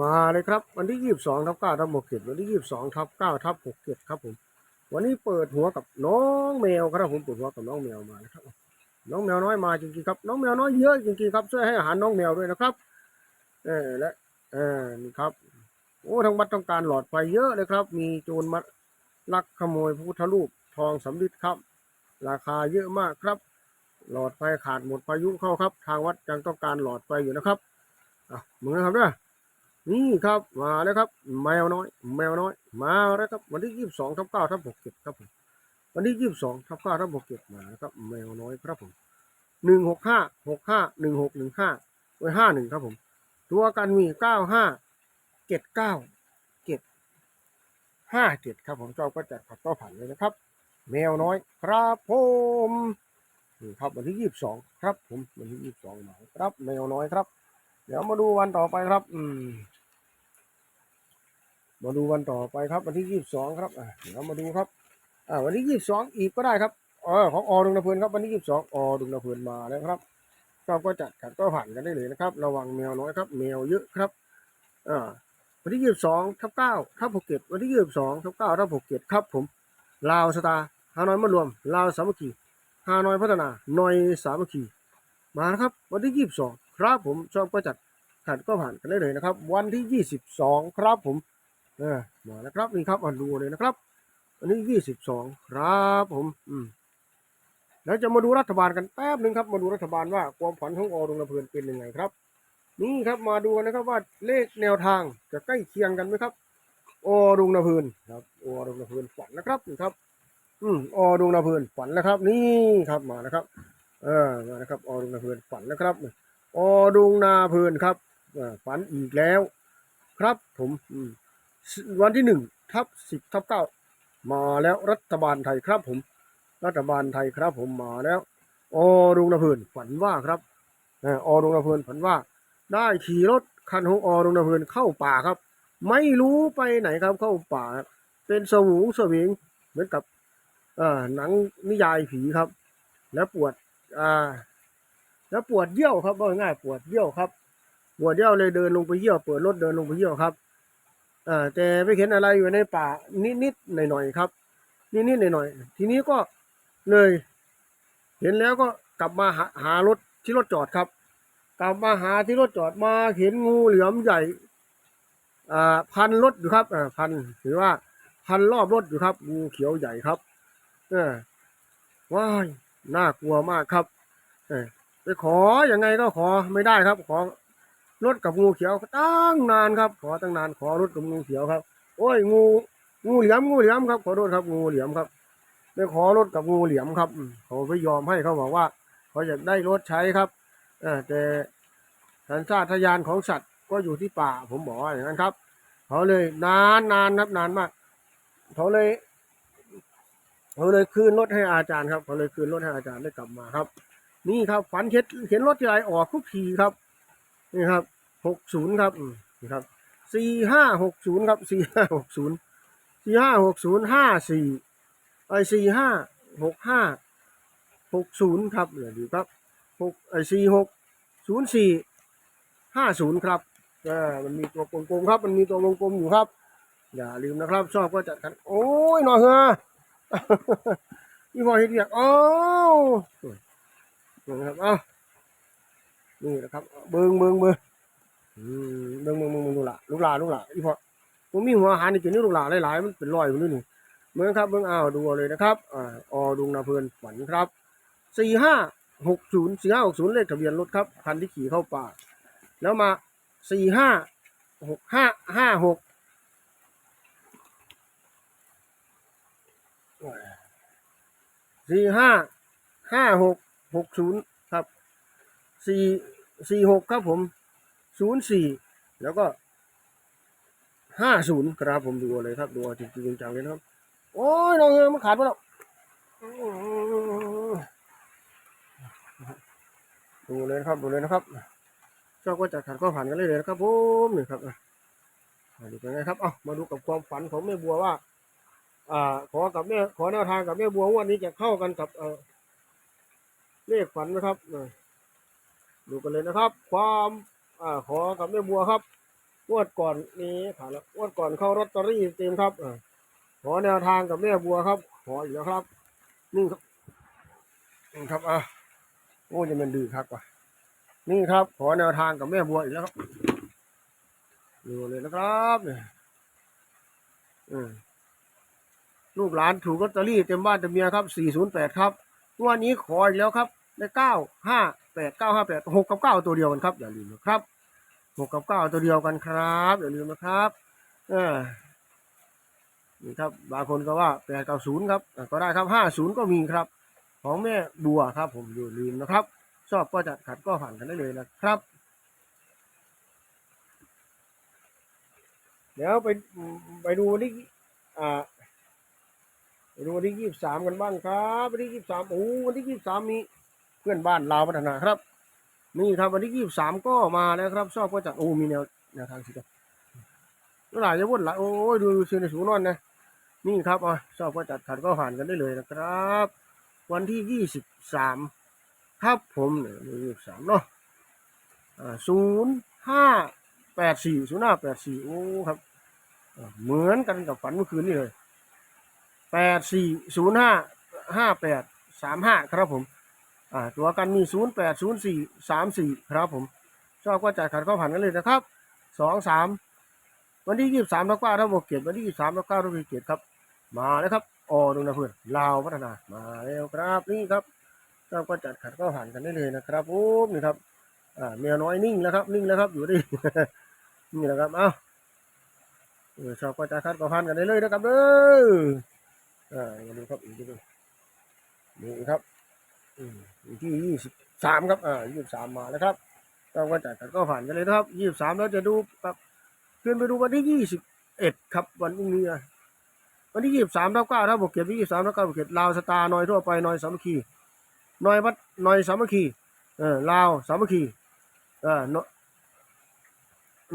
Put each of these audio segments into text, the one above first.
มาเลยครับ วันที่ยี่สิบสองทับเก้าทับหกเจ็ดวันที่ยี่สิบสองทับเก้าทับหกเจ็ดครับผม วันนี้เปิดหัวกับน้องแมวครับผมเปิดหัวกับน้องแมวมานะครับ น้องแมวน้อยมาจริงๆครับ น้องแมวน้อยเยอะจริงๆครับช่วยให้อาหารน้องแมวด้วยนะครับ เออและเออนี่ครับโอ้ทางวัดต้องการหลอดไฟเยอะเลยครับ มีโจรมาลักขโมยพระพุทธรูปทองสำริดครับ ราคาเยอะมากครับ หลอดไฟขาดหมดพายุเข้าครับ ทางวัดยังต้องการหลอดไฟอยู่นะครับอะมึงนะครับเนี่ย นี่ครับมาแล้วครับ แมวน้อย แมวน้อย มาแล้วครับ วันที่ยี่สิบสองทับเก้าทับหกเจ็ดครับผมวันที่ยี่สิบสองทับเก้าทับหกเจ็ดมาแล้วครับ แมวน้อยครับผมหนึ่งหกห้าหกห้าหนึ่งหกหนึ่งห้าไว้ห้าหนึ่งครับผม ตัวกันมีเก้าห้าเจ็ดเก้าเจ็ดห้าเจ็ดครับผมเจ้าก็จัดผัดก็ผันเลยนะครับ แมวน้อยครับผมนี่ครับวันที่ยี่สิบสองครับผมวันที่ยี่สิบสองมาครับ แมวน้อยครับ เดี๋ยวมาดูวันต่อไปครับ อืม มาดูวันต่อไปครับ วันที่ยี่สิบสองครับอะเดี๋ยวมาดูครับอ่าวันที่ยี่สิบสองอีกก็ได้ครับเออของอดุงนาเพลินครับวันที่ยี่สิบสองอดุงนาเพลินมาแล้วครับเราก็จัดขัดก็ผ่านกันได้เลยนะครับ ระวังแมวน้อยครับ แมวเยอะครับอ่าวันที่ยี่สิบสองทับเก้าทับหกเจ็ดวันที่ยี่สิบสองทับเก้าทับหกเจ็ดครับผมลาวสตาร์ฮานอยมารวมลาวสามัคคีฮานอยพัฒนาหน่อยสามัคคีมานะครับ วันที่ยี่สิบสองครับผมชอบก็จัดขัดก็ผ่านกันได้เลยนะครับ วันที่ยี่สิบสองครับผม มาแล้วครับนี่ครับมาดูเลยนะครับ อันนี้ยี่สิบสองครับผม อืมแล้วจะมาดูรัฐบาลกันแป๊บหนึ่งครับ มาดูรัฐบาลว่าความฝันของอรุณเพลินเป็นยังไงครับ นี่ครับมาดูนะครับว่าเลขแนวทางจะใกล้เคียงกันไหมครับอรุณเพลินครับอรุณเพลินฝันนะครับนี่ครับ อืมอรุณเพลินฝันแล้วครับ นี่ครับมานะครับ เออมานะครับอรุณเพลินฝันแล้วครับอรุณนาเพลินครับฝันอีกแล้ว ครับผม อืม วันที่หนึ่งทับสิบทับเก้ามาแล้วรัฐบาลไทยครับผม รัฐบาลไทยครับผมมาแล้วอรุงนเพลินฝันว่าครับออรุงนเพลินฝันว่า ได้ขี่รถคันของอรุงนเพลินเข้าป่าครับ ไม่รู้ไปไหนครับเข้าป่า เป็นสวูงสวิงเหมือนกับอหนังนิยายผีครับ แล้วปวดอ่าแล้วปวดเยี่ยวครับง่ายๆปวดเยี่ยวครับปวดเยี่ยวเลยเดินลงไปเยี่ยวเปิดรถเดินลงไปเยี่ยวครับ อ่าแต่ไปเห็นอะไรอยู่ในป่านิดๆหน่อยๆครับ นิดๆหน่อยๆทีนี้ก็เลย เห็นแล้วก็กลับมาหาหารถที่รถจอดครับ กลับมาหาที่รถจอดมาเห็นงูเหลือมใหญ่อ่าพันรถอยู่ครับอ่าพันถือว่าพันรอบรถอยู่ครับงูเขียวใหญ่ครับเออว้ายน่ากลัวมากครับเออไปขออย่างไงก็ขอไม่ได้ครับขอ รถกับงูเขียวตั้งนานครับ ขอตั้งนานขอรถกับงูเขียวครับ โอ้ยงู งูเหลี่ยมงูเหลี่ยมครับขอโทษครับงูเหลี่ยมครับไปขอรถกับงูเหลี่ยมครับเขาไม่ยอมให้เขาบอกว่าเขาอยากได้รถใช้ครับอแต่สัญชาตญาณของสัตว์ก็อยู่ที่ป่า ผมบอกอย่างนั้นครับเขาเลยนานนานนับนานมากเขาเลยเขาเลยคืนรถให้อาจารย์ครับเขาเลยคืนรถให้อาจารย์ได้กลับมาครับ นี่ครับฝันเห็นเห็นรถที่ไรออกทุกทีครับ นี่ครับหกศูนย์ครับนี่ครับสี่ห้าหกศูนย์ครับสี่ห้าหกศูนย์สี่ห้าหกศูนย์ห้าสี่ไอสี่ห้าหกห้าหกศูนย์ครับเดี๋ยวดูครับหกไอสี่หกศูนย์สี่ห้าศูนย์ครับอ่ามันมีตัวกลมๆครับ มันมีตัววงกลมอยู่ครับ อย่าลืมนะครับ ชอบก็จัดกัน โอ้ยหน่อยเถอะนี่พอเห็นเรียกอ้นี่นะครับอ้า นี่นะครับ เบิงเบิงเบิงอืมเบิงเบิงเบิงเบิงลูกหลาลูกหลาลูกหลาอีพอผมมีหัวอาหารนี่กินนี่ลูกหลาหลายๆมันเป็นรอยอยู่นี่นี่เบิงครับเบิงอ้าวดูเอาเลยนะครับอ่าอดุงนาเพลินฝันครับสี่ห้าหกศูนย์สี่ห้าหกศูนย์เลขทะเบียนรถครับคันที่ขี่เข้าป่า แล้วมาสี่ห้าหกห้าห้าหกสี่ห้าห้าหกหกศูนย์ครับสี่ สี่หกครับผมศูนย์สี่แล้วก็ห้าศูนย์ครับผมดูเอาเลยครับดูจริงจริงจังเลยนะครับ โอ้ยน้องเอ้ยมันขาดไปแล้วดูเลยนะครับดูเลยนะครับชอบก็จัดขัดก็ผ่านกันเลยเลยนะครับผมนี่ครับอะดูกันไงครับเอามาดูกับความฝันของแม่บัวว่าอ่าขอกับแม่ขอแนวทางกับแม่บัววันนี้จะเข้ากันกับเออเลขฝันไหมครับอ่า ดูกันเลยนะครับ ความอ่าขอกับแม่บัวครับงวดก่อนนี้ผ่านแล้วงวดก่อนเข้าลอตเตอรี่เต็มครับอ่าขอแนวทางกับแม่บัวครับ ขออีกแล้วครับนี่ครับนี่ครับอะโอ้จะเป็นดื้อครับว่ะนี่ครับ ขอแนวทางกับแม่บัวอีกแล้วครับดูเลยนะครับเนี่ยอืมลูกหลานถูกลอตเตอรี่เต็มบ้านเต็มเมียครับ 408 ครับงวันนี้ขออีกแล้วครับ ได้เก้าห้าแปดเก้าห้าแปดหกกับเก้าตัวเดียวกันครับ อย่าลืมนะครับหกกับเก้าตัวเดียวกันครับ อย่าลืมนะครับอนี่ครับบางคนก็ว่าแปดเก้าศูนย์ครับก็ได้ครับห้าศูนย์ก็มีครับ ของแม่บัวครับ ผมอย่าลืมนะครับ ชอบก็จัดขัดก็ผ่านกันได้เลยนะครับ เดี๋ยวไปไปดูวันที่อ่าไปดูวันที่ยี่สิบสามกันบ้างครับวันที่ยี่สิบสามโอ้วันที่ยี่สิบสามมี เพื่อนบ้านลาวพัฒนาครับ นี่ครับวันที่ยี่สิบสามก็มาแล้วครับ ชอบก็จัดโอ้มีแนวแนวทางสิครับหลายจะวุ่นหลายโอ้ยดูเชียร์ในสูนอนนะนี่ครับอะชอบก็จัดขัดก็ผ่านกันได้เลยนะครับ วันที่ยี่สิบสามครับผมเนี่ยยี่สิบสามเนาะอ่าศูนย์ห้าแปดสี่ศูนย์ห้าแปดสี่โอ้ครับเหมือนกันกับฝันเมื่อคืนนี่เลยแปดสี่ศูนย์ห้าห้าแปดสามห้าครับผม อ่าตัวกันมีศูนย์แปดศูนย์สี่สามสี่ครับผม ชอบก็จ่ายขัดข้อผ่านกันเลยนะครับสองสามวันที่ยี่สิบสามแล้วก็ถ้าบวกเกียรติวันที่ยี่สิบสามแล้วก็ถ้าบวกเกียรติครับ มาแล้วครับออดวงนะเพื่อนลาวพัฒนามาแล้วครับนี่ครับชอบก็จัดขัดข้อผ่านกันได้เลยนะครับผมนี่ครับอ่าเมียน้อยนิ่งแล้วครับ นิ่งแล้วครับอยู่ดินี่แหละครับเอ้าเออชอบก็จัดขัดข้อผ่านกันได้เลยนะครับเด้ออ่าดูครับอีกทีนึงนี่ครับ อยู่ที่ยี่สิบสามครับ อ่ายี่สิบสามมาแล้วครับเราก็จัดกันก็ผ่านกันเลยนะครับยี่สิบสามแล้วจะดูครับขึ้นไปดูวันที่ยี่สิบเอ็ดครับวันพรุ่งนี้นะวันที่ยี่สิบสามเท่าเก้าถ้าบวกเก็บที่ยี่สิบสามเท่าเก้าบวกเก็บลาวสตาร์นอยทั่วไปนอยสามัคคีนอยวัดนอยสามัคคีเออลาวสามัคคีเออน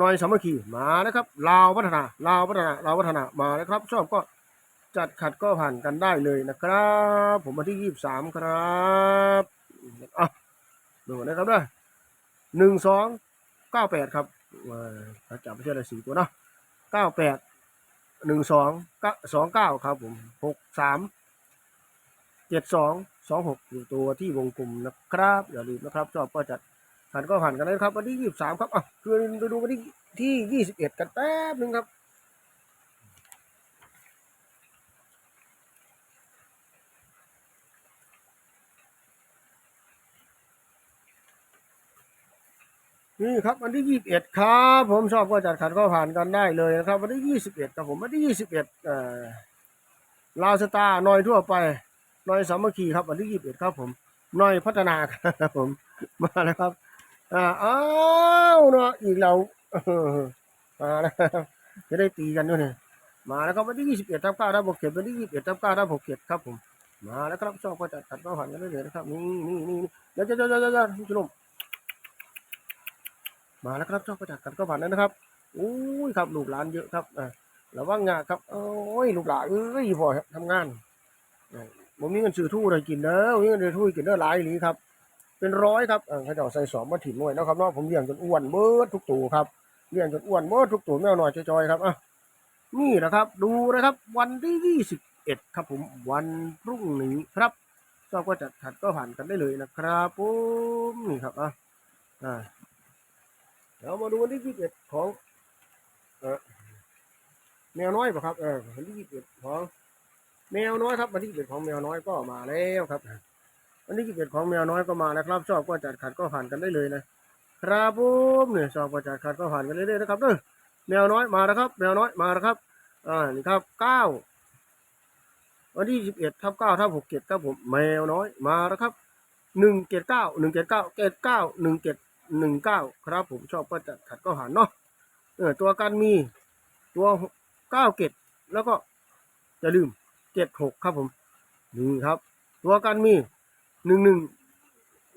นอยสามัคคีมาแล้วครับลาวพัฒนาลาวพัฒนาลาวพัฒนามาแล้วครับ ชอบก็ จัดขัดก็ผ่านกันได้เลยนะครับ ผมมาที่ยี่สิบสามครับอะดูนะครับด้วยหนึ่งสองเก้าแปดครับว่าถ้าจับไม่ใช่อะไรสี่ตัวเนาะเก้าแปดหนึ่งสองก็สองเก้าครับผมหกสามเจ็ดสองสองหกอยู่ตัวที่วงกลมนะครับ อย่าลืมนะครับ ชอบก็จัดขันก็ผ่านกันเลยครับ วันที่ยี่สิบสามครับอะคือไปดูวันที่ที่ยี่สิบเอ็ดกันแป๊บนึงครับ นี่ครับวันที่ยี่สิบเอ็ดครับผมชอบก็จัดขัดก็ผ่านกันได้เลยนะครับ วันที่ยี่สิบเอ็ดครับผมวันที่ยี่สิบเอ็ดลาวสตาร์นอยทั่วไปนอยสามัคคีครับวันที่ยี่สิบเอ็ดครับผมนอยพัฒนาครับผมมาแล้วครับอ่าอ้าวเนาะอีกเรามาแล้วจะได้ตีกันด้วยเนี่ยมาแล้วครับวันที่ยี่สิบเอ็ดทับเก้าทับหกเจ็ดวันที่ยี่สิบเอ็ดทับเก้าทับหกเจ็ดครับผมมาแล้วครับชอบก็จัดขัดก็ผ่านกันได้เลยนะครับนี่นี่นี่เดี๋ยวเดี๋ยวเดี๋ยวเดี๋ยวเดี๋ยวคุณผู้ชม มาแล้วครับชอบประจักษ์กันก็ผ่านแล้วนะครับอุ้ยครับลูกหลานเยอะครับอ่าระวังงาครับโอ้ยลูกหลานเอ้ยพอทำงานอ่าผมมีเงินซื้อทู่อะไรกินเด้อผมมีเงินซื้อทู่กินเด้อหลายอีหลีครับ เป็นร้อยครับอ่าเขาจะเอาใส่สอบมาถิ่นหน่วยนะครับเนาะผมเลี้ยงจนอ้วนเบิดทุกตัวครับเลี้ยงจนอ้วนเบิดทุกตัวแมวหน่อยจอยๆครับอะนี่นะครับ ดูนะครับ วันที่ยี่สิบเอ็ดครับ ผมวันพรุ่งนี้ครับชอบก็จัดขัดก็ผ่านกันได้เลยนะครับผมนี่ครับอะอ่า เดี๋ยวมาดูวันที่ยี่สิบเอ็ดของแมวน้อยป่ะครับเออวันที่ยี่สิบเอ็ดของแมวน้อยครับวันที่ยี่สิบเอ็ดของแมวน้อยก็มาแล้วครับวันที่ยี่สิบเอ็ดของแมวน้อยก็มาแล้วครับชอบก็จัดขัดก็ผ่านกันได้เลยนะครับผมเนี่ยชอบก็จัดขัดก็ผ่านกันเรื่อยๆนะครับเด้อแมวน้อยมาแล้วครับ แมวน้อยมาแล้วครับอ่านี่ครับเก้าวันที่สิบเอ็ดทับเก้าทับหกเจ็ดครับผมแมวน้อยมาแล้วครับหนึ่งเจ็ดเก้าหนึ่งเจ็ดเก้าเจ็ดเก้าหนึ่งเจ็ด หนึ่งเก้าครับผมชอบก็จะขัดก็หันเนาะเออตัวกันมีตัวเก้าเกตแล้วก็อย่าลืมเจ็ดหกครับผมนี่ครับ ตัวกันมีหนึ่งหนึ่ง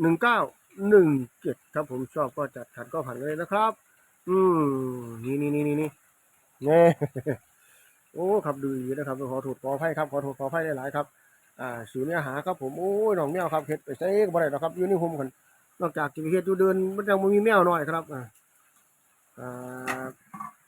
หนึ่งเก้าหนึ่งเจ็ดครับผมชอบก็จัดขัดก็ผ่านเลยนะครับ อืมนี่นี่นี่นี่นี่เนี่ยโอ้ครับดูดีนะครับขอโทษขออภัยครับขอโทษขออภัยหลายๆครับ อ่าสูญเนื้อหาครับผมโอ้ยน้องแมวครับเห็ดไปใส่ก็บ่ได้หรอกครับอยู่ในหุมกัน นอกจากจะไปเฮ็ดอยู่เดินมันยังบ่มีแมวน้อยครับอ่า